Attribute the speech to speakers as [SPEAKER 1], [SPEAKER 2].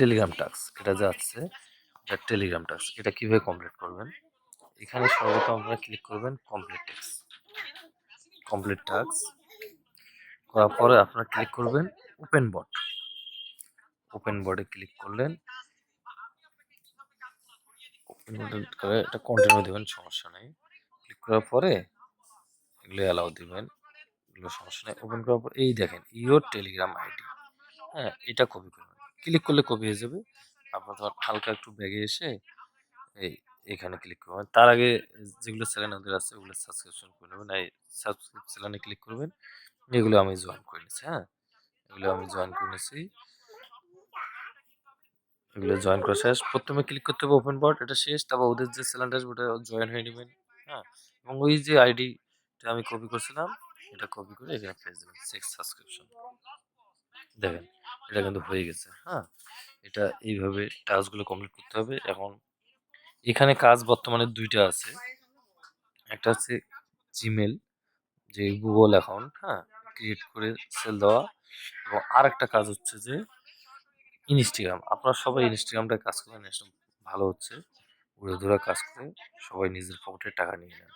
[SPEAKER 1] Telegram task, এটা যে আছে, এটা টেলিগ্রাম টাস্ক, এটা কীভাবে কমপ্লিট করবেন? এখানে সর্বপ্রথম আপনারা ক্লিক করবেন কমপ্লিট টাস্ক কমপ্লিট টাস্ক করার পরে আপনারা ক্লিক করবেন ওপেন বট ওপেন বটে ক্লিক করলেন ওপেন বটে করে এটা কন্টিনিউ দেবেন, সমস্যা নেই। ক্লিক করার পরে এগুলো অ্যালাউ দিবেন, এগুলো সমস্যা নেই। ওপেন করার পর এই দেখেন ইওর টেলিগ্রাম আইডি হ্যাঁ এটা কপি করবেন। ক্লিক করলে কপি হয়ে যাবে। আপনার তখন হালকা একটু ব্যাগে এসে এই এখানে ক্লিক করবেন। তার আগে যেগুলো চ্যানেল ওদের আছে ওগুলো সাবস্ক্রিপশন করে নেবেন। এই সাবস্ক্রিপ চ্যানেলে ক্লিক করবেন, এগুলো আমি জয়েন করে নিচ্ছি হ্যাঁ? এগুলো আমি জয়েন করে নিচ্ছি এগুলো জয়েন করা শেষ। প্রথমে ক্লিক করতে হবে ওপেন বট এটা শেষ। তারপর ওদের যে চ্যানেলটা আসবে ওটা জয়েন হয়ে নেবেন হ্যাঁ? এবং ওই যে আইডিটা আমি কপি করছিলাম, এটা কপি করে এখানে পেয়ে দেবেন সিক্স সাবস্ক্রিপশন দেখেন। এটা কিন্তু হয়ে গেছে। হ্যাঁ? এটা এইভাবে টাস্কগুলো কমপ্লিট করতে হবে এখন এখানে কাজ বর্তমানে দুইটা আছে। একটা হচ্ছে জিমেল যে গুগল অ্যাকাউন্ট হ্যাঁ? ক্রিয়েট করে সেল দেওয়া এবং আরেকটা কাজ হচ্ছে যে ইনস্টাগ্রাম আপনারা সবাই ইনস্টাগ্রামটা কাজ করেন ভালো হচ্ছে। ঘুরে ধরে কাজ করে সবাই নিজের পকেটে টাকা নিয়ে নেন।